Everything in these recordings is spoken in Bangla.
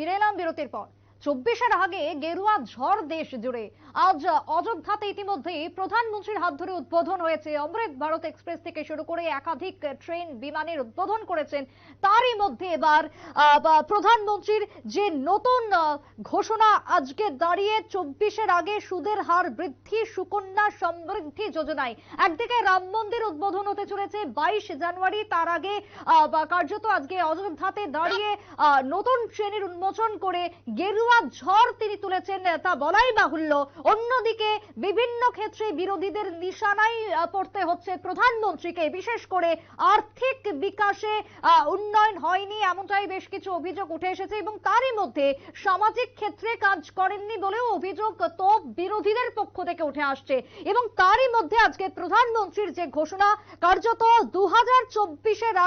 ফিরে এলাম বিরতির পর। চব্বিশের আগে গেরুয়া ঝড় দেশ জুড়ে। আজ অযোধ্যাতে ইতিমধ্যে প্রধানমন্ত্রীর হাত ধরে উদ্বোধন হয়েছে। অমৃত ভারত এক্সপ্রেস থেকে শুরু করে একাধিক ট্রেন বিমানের উদ্বোধন করেছেন। তারই মধ্যে এবার প্রধানমন্ত্রীর যে নতুন ঘোষণা আজকে দাঁড়িয়ে চব্বিশের আগে সুদের হার বৃদ্ধি, সুকন্যা সমৃদ্ধি যোজনায়। একদিকে রাম মন্দির উদ্বোধন হতে চলেছে বাইশ জানুয়ারি, তার আগে কার্যত আজকে অযোধ্যাতে দাঁড়িয়ে নতুন ট্রেনের উন্মোচন করে গেরুয়া ঝড় তিনি তুলেছেন তা বলাই বাহুল্য। অন্যদিকে বিভিন্ন ক্ষেত্রে বিরোধীদের নিশানায় আহ, পড়তে হচ্ছে প্রধানমন্ত্রীকে। বিশেষ করে আর্থিক বিকাশে উন্নয়ন হয়নি এমনটাই বেশ কিছু অভিযোগ উঠে এসেছে এবং তারই মধ্যে সামাজিক ক্ষেত্রে কাজ করেননি বলেও অভিযোগ তো বিরোধীদের পক্ষ থেকে উঠে আসছে। এবং তারই মধ্যে আজকে প্রধানমন্ত্রীর যে ঘোষণা কার্যত দু হাজার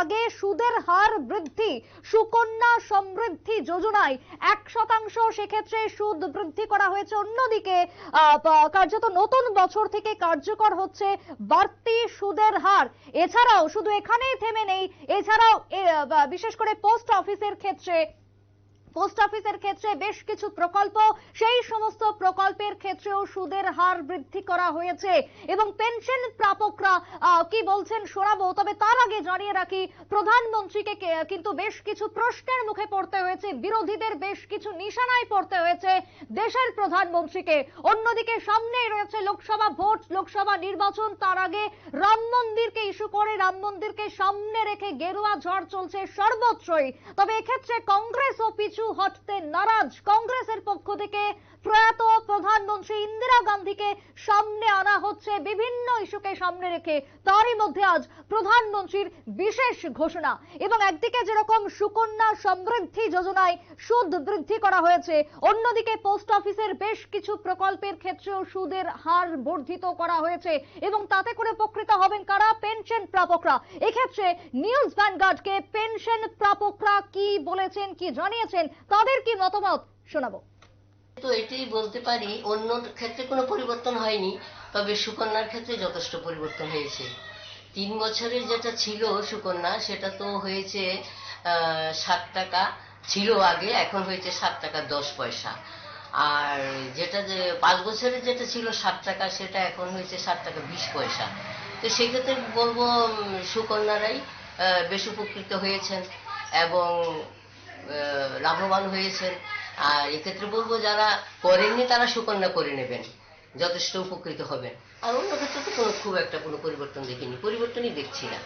আগে সুদের হার বৃদ্ধি সুকন্যা সমৃদ্ধি যোজনায় এক শতাংশ সেক্ষেত্রে সুদ বৃদ্ধি করা হয়েছে। অন্যদিকে কার্যত নতুন বছর থেকে কার্যকর হচ্ছে বাড়তি সুদের হার। এছাড়াও, শুধু এখানেই থেমে নেই, এছাড়াও বিশেষ করে পোস্ট অফিসের ক্ষেত্রে পোস্ট অফিসের ক্ষেত্রে বেশ কিছু প্রকল্প, সেই সমস্ত প্রকল্পের ক্ষেত্রেও সুদের হার বৃদ্ধি করা হয়েছে। এবং পেনশন প্রাপকরা কি বলছেন শোনাবো, তবে তার আগে জানিয়ে রাখি, প্রধানমন্ত্রীকে কিন্তু বেশ কিছু প্রশ্নের মুখে পড়তে হয়েছে, বিরোধীদের বেশ কিছু নিশানায় পড়তে হয়েছে দেশের প্রধানমন্ত্রীকে। অন্যদিকে সামনেই রয়েছে লোকসভা ভোট, লোকসভা নির্বাচন, তার আগে রাম মন্দিরকে ইস্যু করে, রাম মন্দিরকে সামনে রেখে গেরুয়া ঝড় চলছে সর্বত্রই। তবে এক্ষেত্রে কংগ্রেস ও পিছু হটতে নারাজ কংগ্রেসের পক্ষ থেকে প্রয়াত প্রধানমন্ত্রী ইন্দিরা গান্ধীকে সামনে আনা হচ্ছে বিভিন্ন ইস্যুকে সামনে রেখে তারই মধ্যে আজ প্রধানমন্ত্রীর বিশেষ ঘোষণা। এবং একদিকে যেরকম সুকন্যা সমৃদ্ধি যোজনায় সুদ বৃদ্ধি করা হয়েছে, অন্যদিকে পোস্ট অফিসের বেশ কিছু প্রকল্পের ক্ষেত্রেও সুদের হার বর্ধিত করা হয়েছে। এবং তাতে করে উপকৃত হবেন কারা? পেনশন প্রাপকরা। এক্ষেত্রে নিউজ ভ্যানগার্ডকে পেনশন প্রাপকরা কি বলেছেন, কি জানিয়েছেন, তাদের কি মতামত শোনাবো। তো এটাই বলতে পারি, অন্য ক্ষেত্রে কোনো পরিবর্তন হয়নি, তবে সুকন্যার ক্ষেত্রে যথেষ্ট পরিবর্তন হয়েছে। তিন বছরের যেটা ছিল সুকন্যা, সেটা তো হয়েছে ষাট টাকা ছিল আগে, এখন হয়েছে সাত টাকা দশ পয়সা। আর যেটা যে, পাঁচ বছরের যেটা ছিল সাত টাকা, সেটা এখন হয়েছে সাত টাকা বিশ পয়সা। তো সেক্ষেত্রে বলব সুকন্যারাই বেশ উপকৃত হয়েছেন এবং লাভবান হয়েছেন। আর এক্ষেত্রে বলব যারা করেননি, তারা সুকন্যা করে নেবেন। যথেষ্ট উপকৃত হবেন। আর অন্য ক্ষেত্রে তো কোনো, খুব একটা কোনো পরিবর্তন দেখিনি। পরিবর্তনই দেখছি না।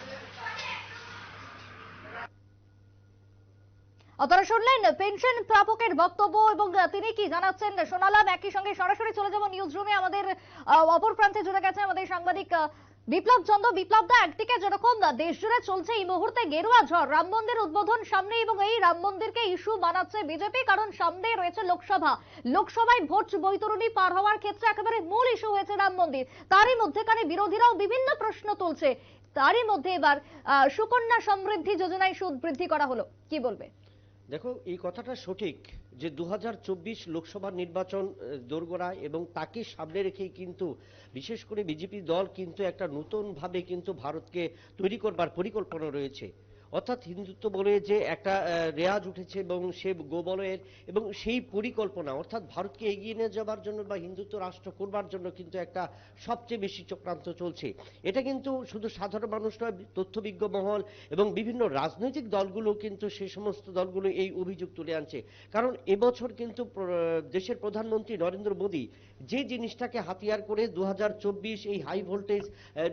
শুনলেন পেনশন প্রাপকের বক্তব্য এবং তিনি কি জানাচ্ছেন শোনালাম। একই সঙ্গে সরাসরি চলে যাব নিউজ রুমে। আমাদের অপর প্রান্তে জুড়ে গেছে আমাদের সাংবাদিক বিপ্লব চন্দ্র বিপ্লব দা, একদিকে যেরকম দেশ জুড়ে চলছে এই মুহূর্তে গেরুয়া ঝড়, রাম মন্দির উদ্বোধন সামনে এবং এই রাম মন্দিরকে ইস্যু বানাচ্ছে বিজেপি, কারণ সামনে রয়েছে লোকসভা। লোকসভায় ভোট বৈতরণী পার হওয়ার ক্ষেত্রে একেবারে মূল ইস্যু হয়েছে রাম মন্দির। তারই মধ্যেখানে বিরোধীরাও বিভিন্ন প্রশ্ন তুলছে। তারই মধ্যে এবার সুকন্যা সমৃদ্ধি যোজনায় সুদ বৃদ্ধি করা হলো। কি বলবে? দেখো, এই কথাটা সঠিক যে দু হাজার চব্বিশ লোকসভা নির্বাচন দোরগোড়া এবং তাকে সামনে রেখেই কিন্তু, বিশেষ করে বিজেপি দল কিন্তু একটা নতুনভাবে কিন্তু ভারতকে তৈরি করবার পরিকল্পনা রয়েছে। অর্থাৎ হিন্দুত্ব বলে যে একটা রেয়াজ উঠেছে এবং সে গোবলয়ের এবং সেই পরিকল্পনা, অর্থাৎ ভারতকে এগিয়ে নিয়ে যাবার জন্য বা হিন্দুত্ব রাষ্ট্র করবার জন্য কিন্তু একটা সবচেয়ে বেশি চক্রান্ত চলছে। এটা কিন্তু শুধু সাধারণ মানুষ নয়, তথ্যবিজ্ঞ মহল এবং বিভিন্ন রাজনৈতিক দলগুলো কিন্তু সে সমস্ত দলগুলো এই অভিযোগ তুলে আনছে। কারণ এবছর কিন্তু দেশের প্রধানমন্ত্রী নরেন্দ্র মোদী যে জিনিসটাকে হাতিয়ার করে দু হাজার চব্বিশ এই হাই ভোল্টেজ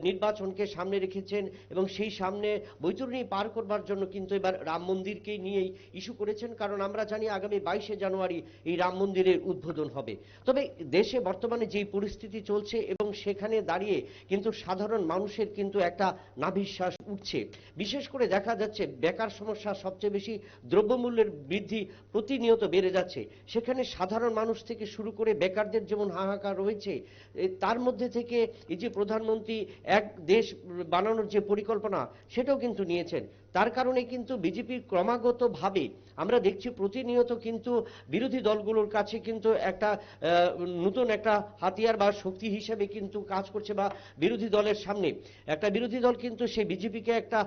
নির্বাচনকে সামনে রেখেছেন এবং সেই সামনে বৈতরণী পার করবার জন্য কিন্তু এবার রাম মন্দিরকে নিয়েই ইস্যু করেছেন, কারণ আমরা জানি আগামী বাইশে জানুয়ারি এই রাম মন্দিরের উদ্বোধন হবে। তবে দেশে বর্তমানে যেই পরিস্থিতি চলছে এবং সেখানে দাঁড়িয়ে কিন্তু সাধারণ মানুষের কিন্তু একটা নাভিশ্বাস উঠছে। বিশেষ করে দেখা যাচ্ছে বেকার সমস্যা সবচেয়ে বেশি দ্রব্যমূল্যের বৃদ্ধি প্রতিনিয়ত বেড়ে যাচ্ছে। সেখানে সাধারণ মানুষ থেকে শুরু করে বেকারদের যেমন হাহাকার রয়েছে তার মধ্যে থেকে এই যে প্রধানমন্ত্রী এক দেশ বানানোর যে পরিকল্পনা, সেটাও কিন্তু নিয়েছেন। তার কারণে কিন্তু বিজেপি ক্রমাগতভাবে, আমরা দেখছি প্রতিনিয়ত কিন্তু বিরোধী দলগুলোর কাছে কিন্তু একটা নতুন একটা হাতিয়ার বা শক্তি হিসেবে কিন্তু কাজ করছে বা বিরোধী দলের সামনে। একটা বিরোধী দল কিন্তু সেই বিজেপিকে একটা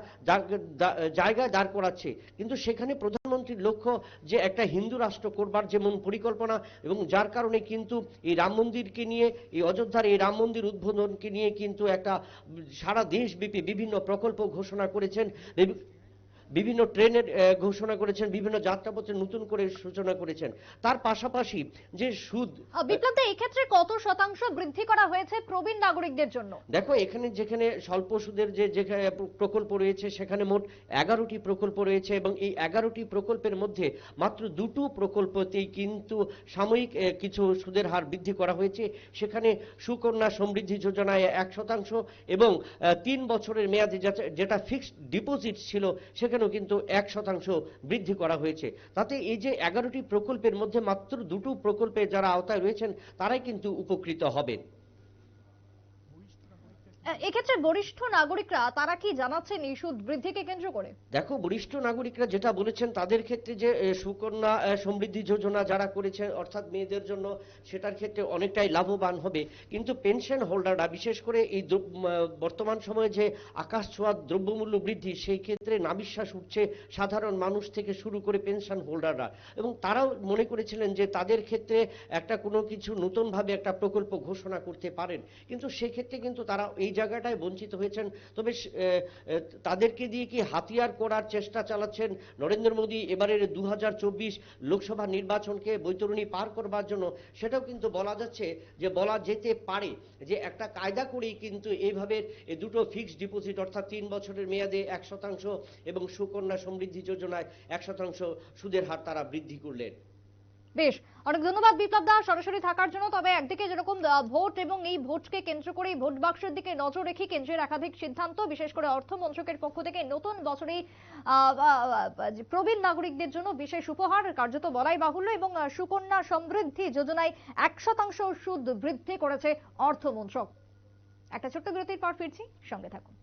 জায়গায় দাঁড় করাচ্ছে। কিন্তু সেখানে প্রধানমন্ত্রীর লক্ষ্য যে একটা হিন্দু রাষ্ট্র করবার যেমন পরিকল্পনা এবং যার কারণে কিন্তু এই রাম মন্দিরকে নিয়ে, এই অযোধ্যার এই রাম মন্দির উদ্বোধনকে নিয়ে কিন্তু একটা সারা দেশব্যাপী বিভিন্ন প্রকল্প ঘোষণা করেছেন। বিভিন্ন ট্রেনের ঘোষণা করেছেন বিভিন্ন যাত্রাপথের নতুন করে সূচনা করেছেন। তার পাশাপাশি যে সুদ আহ, বিপ্লব দা এক্ষেত্রে কত শতাংশ বৃদ্ধি করা হয়েছে প্রবীণ নাগরিকদের জন্য? দেখো এখানে যেখানে স্বল্প সুদের যে যেখানে প্রকল্প রয়েছে সেখানে মোট এগারোটি প্রকল্প রয়েছে এবং এই এগারোটি প্রকল্পের মধ্যে মাত্র দুটো প্রকল্পতেই কিন্তু সাময়িক কিছু সুদের হার বৃদ্ধি করা হয়েছে। সেখানে সুকন্যা সমৃদ্ধি যোজনায় এক শতাংশ এবং তিন বছরের মেয়াদে যেটা- ফিক্সড ডিপোজিট ছিল সেখানেও কিন্তু এক শতাংশ বৃদ্ধি করা হয়েছে। তাতে এই যে এগারোটি প্রকল্পের মধ্যে মাত্র দুটো প্রকল্পে যারা আওতায় রয়েছেন, তারাই কিন্তু উপকৃত হবেন। এক্ষেত্রে বরিষ্ঠ নাগরিকরা, তারা কি জানাচ্ছেন এই সুদ বৃদ্ধিকে কেন্দ্র করে? দেখো, বরিষ্ঠ নাগরিকরা যেটা বলেছেন, তাদের ক্ষেত্রে যে সুকন্যা সমৃদ্ধি যোজনা যারা করেছেন অর্থাৎ মেয়েদের জন্য, সেটার ক্ষেত্রে অনেকটাই লাভবান হবে। কিন্তু পেনশন হোল্ডাররা, বিশেষ করে এই বর্তমান সময়ে যে আকাশ ছোঁয়া দ্রব্যমূল্য বৃদ্ধি, সেই ক্ষেত্রে নাবিশ্বাস উঠছে সাধারণ মানুষ থেকে শুরু করে পেনশন হোল্ডাররা। এবং তারাও মনে করেছিলেন যে, তাদের ক্ষেত্রে একটা কোনো কিছু নতুনভাবে একটা প্রকল্প ঘোষণা করতে পারেন। কিন্তু সেক্ষেত্রে কিন্তু তারা এই জায়গাটায় বঞ্চিত হয়েছেন। তবে তাদেরকে দিয়ে কি হাতিয়ার করার চেষ্টা চালাচ্ছেন নরেন্দ্র মোদী? এবারের দু হাজার চব্বিশ লোকসভা নির্বাচনকে বৈতরণী পার করবার জন্য সেটাও কিন্তু বলা যাচ্ছে যে বলা যেতে পারে যে একটা কায়দা করেই কিন্তু এইভাবে দুটো ফিক্সড ডিপোজিট অর্থাৎ তিন বছরের মেয়াদে এক শতাংশ এবং সুকন্যা সমৃদ্ধি যোজনায় এক শতাংশ সুদের হার তারা বৃদ্ধি করলেন। বেশ, অনেক ধন্যবাদ বিপ্লব দা সরাসরি থাকার জন্য। তবে একদিকে যেরকম ভোট এবং এই ভোটকে কেন্দ্র করে ভোট বাক্সের দিকে নজর রেখে কেন্দ্রের একাধিক সিদ্ধান্ত, বিশেষ করে অর্থ মন্ত্রকের পক্ষ থেকে নতুন বছরে প্রবীণ নাগরিকদের জন্য বিশেষ উপহার, কার্যত বলাই বাহুল্য এবং সুকন্যা সমৃদ্ধি যোজনায় এক শতাংশ সুদ বৃদ্ধি করেছে অর্থ মন্ত্রক। একটা ছোট্ট বিরতির পর ফিরছি, সঙ্গে থাকুন।